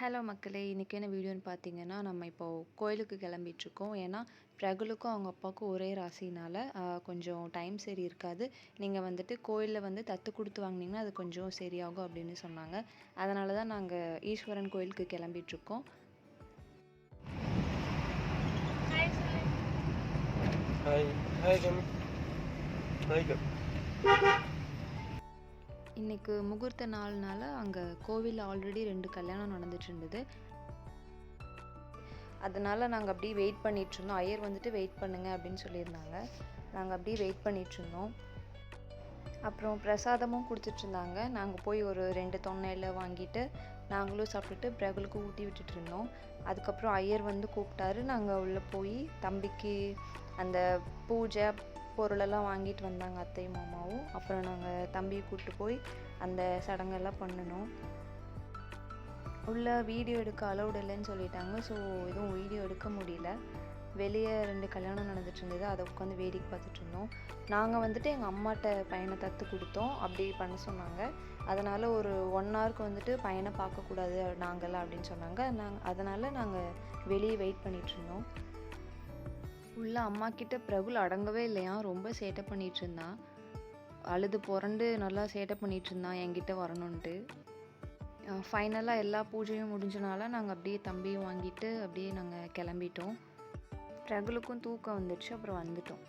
Hello மக்களே. இன்றைக்கி என்ன வீடியோன்னு பார்த்தீங்கன்னா நம்ம இப்போது கோயிலுக்கு கிளம்பிட்டுருக்கோம். ஏன்னா பிரகுலுக்கும் அவங்க அப்பாவுக்கும் ஒரே ராசினால கொஞ்சம் டைம் சரி இருக்காது. நீங்கள் வந்துட்டு கோயிலில் வந்து தத்து கொடுத்து வாங்குனீங்கன்னா அது கொஞ்சம் சரியாகும் அப்படின்னு சொன்னாங்க. அதனால தான் நாங்கள் ஈஸ்வரன் கோயிலுக்கு கிளம்பிட்டுருக்கோம். ஹாய் ஹாய் கம் ஹாய் இன்னைக்கு முகூர்த்த நாள்னால அங்கே கோவிலில் ஆல்ரெடி ரெண்டு கல்யாணம் நடந்துட்டு இருந்தது அதனால் நாங்கள் அப்படியே வெயிட் பண்ணிட்டு இருந்தோம் ஐயர் வந்துட்டு வெயிட் பண்ணுங்க அப்படின்னு சொல்லியிருந்தாங்க. நாங்கள் அப்படியே வெயிட் பண்ணிட்டு இருந்தோம் அப்புறம் பிரசாதமும் கொடுத்துட்டு இருந்தாங்க நாங்கள் போய் ஒரு ரெண்டு தொன்னையில் வாங்கிட்டு நாங்களும் சாப்பிட்டுட்டு பிரகலுக்கு ஊட்டி விட்டுட்டு இருந்தோம் அதுக்கப்புறம் ஐயர் வந்து கூப்பிட்டாரு. நாங்கள் உள்ளே போய் தம்பிக்கு அந்த பூஜை பொருளெல்லாம் வாங்கிட்டு வந்தாங்க அத்தையும் மாமாவும். அப்புறம் நாங்கள் தம்பியை கூப்பிட்டு போய் அந்த சடங்கெல்லாம் பண்ணினோம் உள்ளே வீடியோ எடுக்க அலௌட் இல்லைன்னு சொல்லிட்டாங்க. ஸோ எதுவும் வீடியோ எடுக்க முடியல. வெளியே ரெண்டு கல்யாணம் நடந்துட்டு இருந்தது. அதை உட்காந்து வேடிக்கை பார்த்துட்டு இருந்தோம். நாங்கள் வந்துட்டு எங்கள் அம்மாட்ட பையனை தத்து கொடுத்தோம். அப்படி பண்ண சொன்னாங்க. அதனால் ஒரு ஒன் ஹவருக்கு வந்துட்டு பையனை பார்க்கக்கூடாது நாங்கள்லாம் அப்படின்னு சொன்னாங்க. நாங்கள் அதனால் நாங்கள் வெளியே வெயிட் பண்ணிகிட்ருந்தோம் இருந்தோம். உள்ள அம்மா கிட்ட பிரபுல் அடங்கவே இல்லையா? ரொம்ப சேட்டை பண்ணிட்டு இருந்தான் அழுது புரண்டு நல்லா சேட்டை பண்ணிட்டு இருந்தான் என்கிட்ட வரணுன்ட்டு. ஃபைனலாக எல்லா பூஜையும் முடிஞ்சனால நாங்கள் அப்படியே தம்பியும் வாங்கிட்டு அப்படியே நாங்கள் கிளம்பிட்டோம். பிரகுலுக்கும் தூக்கம் வந்துடுச்சு அப்புறம் வந்துட்டோம்.